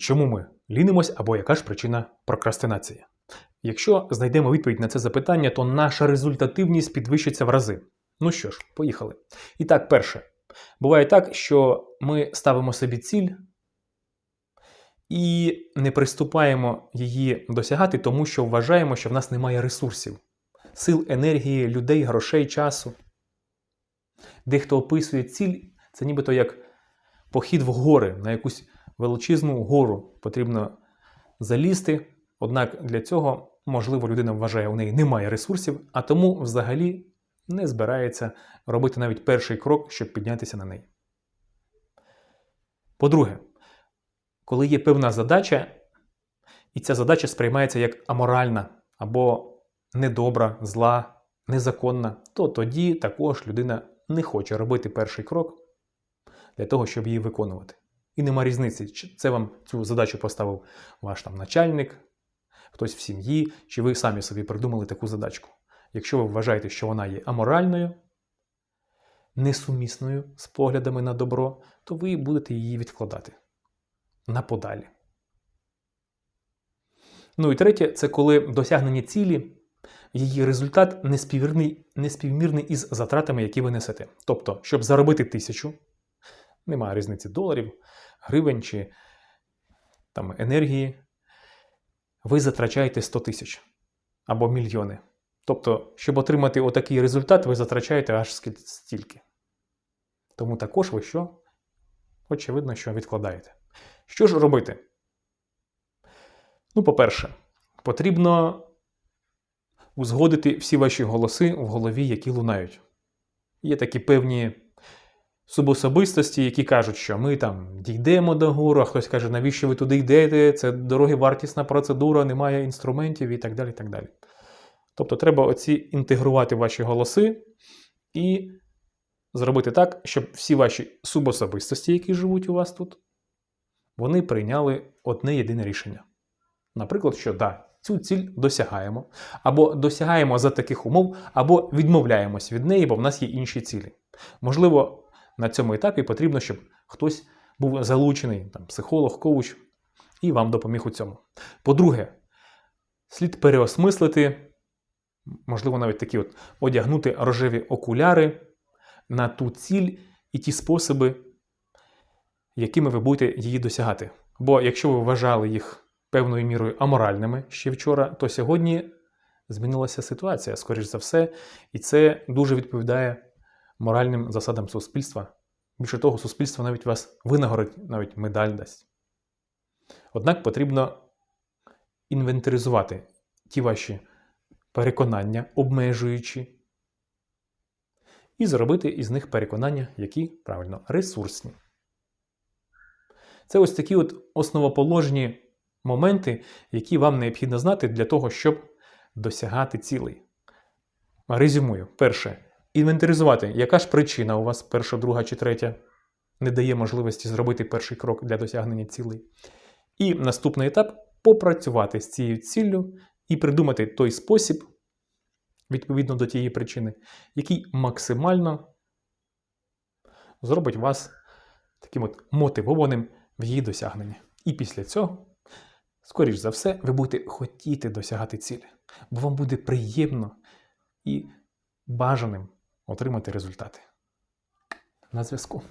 чому ми лінимось або яка ж причина прокрастинації? Якщо знайдемо відповідь на це запитання, то наша результативність підвищиться в рази. Ну що ж, поїхали. І так, перше. Буває так, що ми ставимо собі ціль і не приступаємо її досягати, тому що вважаємо, що в нас немає ресурсів, сил, енергії, людей, грошей, часу. Дехто описує ціль, це нібито як похід в гори, на якусь величезну гору потрібно залізти. Однак для цього, можливо, людина вважає, у неї немає ресурсів, а тому взагалі не збирається робити навіть перший крок, щоб піднятися на неї. По-друге, коли є певна задача, і ця задача сприймається як аморальна або недобра, зла, незаконна, то тоді також людина не хоче робити перший крок для того, щоб її виконувати. І нема різниці, чи це вам цю задачу поставив ваш там начальник, хтось в сім'ї, чи ви самі собі придумали таку задачку. Якщо ви вважаєте, що вона є аморальною, несумісною з поглядами на добро, то ви будете її відкладати на подалі. Ну і третє, це коли досягнення цілі, її результат неспівмірний, неспівмірний із затратами, які ви несете. Тобто, щоб заробити тисячу, немає різниці доларів, гривень чи там, енергії, ви затрачаєте 100 тисяч або мільйони. Тобто, щоб отримати отакий результат, ви затрачаєте аж стільки. Тому також ви що? Очевидно, що відкладаєте. Що ж робити? Ну, по-перше, потрібно узгодити всі ваші голоси в голові, які лунають. Є такі певні субособистості, які кажуть, що ми там дійдемо до гору, а хтось каже, навіщо ви туди йдете, це дороги вартісна процедура, немає інструментів і так далі. І так далі. Тобто треба оці інтегрувати ваші голоси і зробити так, щоб всі ваші субособистості, які живуть у вас тут, вони прийняли одне єдине рішення. Наприклад, що да, цю ціль досягаємо, або досягаємо за таких умов, або відмовляємось від неї, бо в нас є інші цілі. Можливо, на цьому етапі потрібно, щоб хтось був залучений, там, психолог, коуч, і вам допоміг у цьому. По-друге, слід переосмислити, можливо, навіть такі от одягнути рожеві окуляри на ту ціль і ті способи, якими ви будете її досягати. Бо якщо ви вважали їх певною мірою аморальними ще вчора, то сьогодні змінилася ситуація, скоріш за все, і це дуже відповідає моральним засадам суспільства. Більше того, суспільство навіть вас винагородить, навіть медаль дасть. Однак потрібно інвентаризувати ті ваші переконання, обмежуючі, і зробити із них переконання, які правильно ресурсні. Це ось такі от основоположні моменти, які вам необхідно знати для того, щоб досягати цілей. Резюмую. Перше. Інвентаризувати, яка ж причина у вас перша, друга чи третя не дає можливості зробити перший крок для досягнення цілей. І наступний етап попрацювати з цією ціллю і придумати той спосіб, відповідно до тієї причини, який максимально зробить вас таким от мотивованим в її досягненні. І після цього, скоріш за все, ви будете хотіти досягати цілі, бо вам буде приємно і бажаним отримати результати. На зв'язку.